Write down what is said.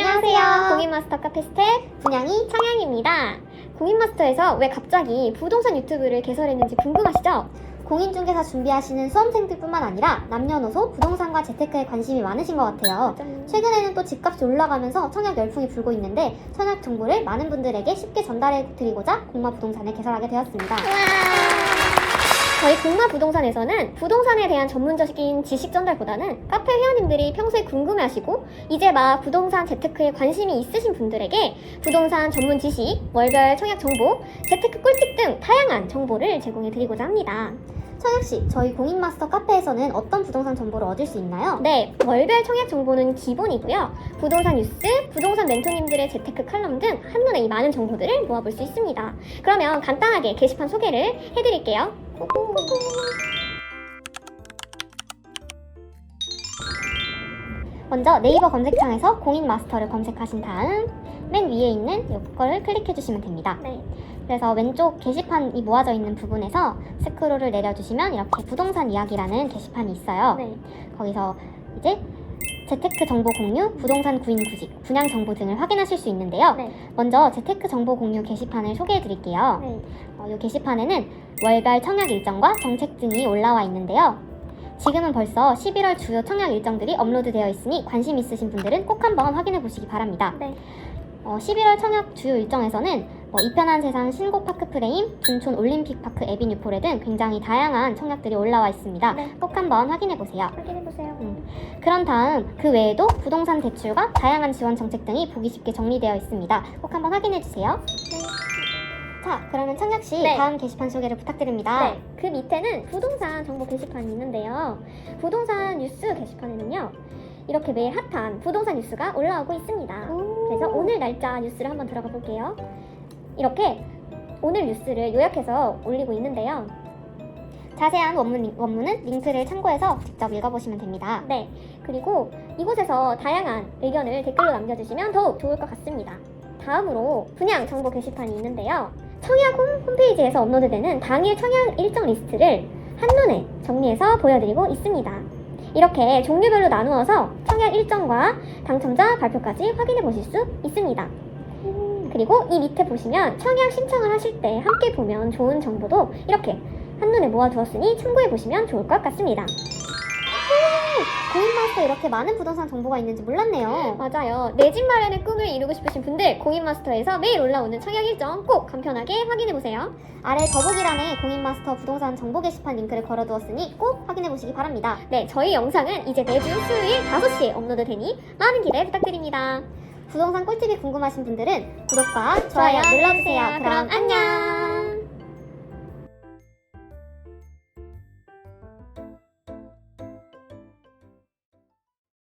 안녕하세요. 공인마스터 카페 스텝 분양이 청양입니다. 공인마스터에서 왜 갑자기 부동산 유튜브를 개설했는지 궁금하시죠? 공인중개사 준비하시는 수험생들뿐만 아니라 남녀노소 부동산과 재테크에 관심이 많으신 것 같아요. 최근에는 또 집값이 올라가면서 청약 열풍이 불고 있는데 청약 정보를 많은 분들에게 쉽게 전달해 드리고자 공마 부동산을 개설하게 되었습니다. 저희 공마 부동산에서는 부동산에 대한 전문적인 지식 전달보다는 카페 회원님들이 평소에 궁금해하시고 이제 막 부동산 재테크에 관심이 있으신 분들에게 부동산 전문 지식, 월별 청약 정보, 재테크 꿀팁 등 다양한 정보를 제공해 드리고자 합니다. 청약 씨, 저희 공인마스터 카페에서는 어떤 부동산 정보를 얻을 수 있나요? 네, 월별 청약 정보는 기본이고요. 부동산 뉴스, 부동산 멘토님들의 재테크 칼럼 등 한눈에 이 많은 정보들을 모아볼 수 있습니다. 그러면 간단하게 게시판 소개를 해드릴게요. 먼저 네이버 검색창에서 공인 마스터를 검색하신 다음 맨 위에 있는 이거를 클릭해 주시면 됩니다. 네. 그래서 왼쪽 게시판이 모아져 있는 부분에서 스크롤을 내려주시면 이렇게 부동산 이야기라는 게시판이 있어요. 네. 거기서 이제 재테크 정보 공유, 부동산 구인 구직, 분양 정보 등을 확인하실 수 있는데요. 네. 먼저 재테크 정보 공유 게시판을 소개해 드릴게요. 네. 어, 이 게시판에는 월별 청약 일정과 정책 등이 올라와 있는데요. 지금은 벌써 11월 주요 청약 일정들이 업로드되어 있으니 관심 있으신 분들은 꼭 한번 확인해 보시기 바랍니다. 네. 어, 11월 청약 주요 일정에서는 뭐 이편한 세상 신곡 파크 프레임, 둔촌 올림픽 파크 에비뉴 포레 등 굉장히 다양한 청약들이 올라와 있습니다. 네. 꼭 한번 확인해 보세요. 확인해 보세요. 음. 그런 다음 그 외에도 부동산 대출과 다양한 지원 정책 등이 보기 쉽게 정리되어 있습니다. 꼭 한번 확인해 주세요. 자, 그러면 청약 씨 네. 다음 게시판 소개를 부탁드립니다. 네, 그 밑에는 부동산 정보 게시판이 있는데요. 부동산 뉴스 게시판에는요, 이렇게 매일 핫한 부동산 뉴스가 올라오고 있습니다. 그래서 오늘 날짜 뉴스를 한번 들어가 볼게요. 이렇게 오늘 뉴스를 요약해서 올리고 있는데요. 자세한 원문, 링- 원문은 링크를 참고해서 직접 읽어보시면 됩니다. 네, 그리고 이곳에서 다양한 의견을 댓글로 남겨주시면 더욱 좋을 것 같습니다. 다음으로 분양 정보 게시판이 있는데요. 청약 홈, 홈페이지에서 업로드되는 당일 청약 일정 리스트를 한눈에 정리해서 보여드리고 있습니다. 이렇게 종류별로 나누어서 청약 일정과 당첨자 발표까지 확인해 보실 수 있습니다. 그리고 이 밑에 보시면 청약 신청을 하실 때 함께 보면 좋은 정보도 이렇게 한눈에 모아두었으니 참고해 보시면 좋을 것 같습니다. 공인마스터 이렇게 많은 부동산 정보가 있는지 몰랐네요. 맞아요. 내 집 마련의 꿈을 이루고 싶으신 분들 공인마스터에서 매일 올라오는 청약 일정 꼭 간편하게 확인해 보세요. 아래 더보기란에 공인마스터 부동산 정보 게시판 링크를 걸어두었으니 꼭 확인해 보시기 바랍니다. 네, 저희 영상은 이제 매주 수요일 5시에 업로드 되니 많은 기대 부탁드립니다. 부동산 꿀팁이 궁금하신 분들은 구독과 좋아요. 눌러주세요. 그럼 안녕!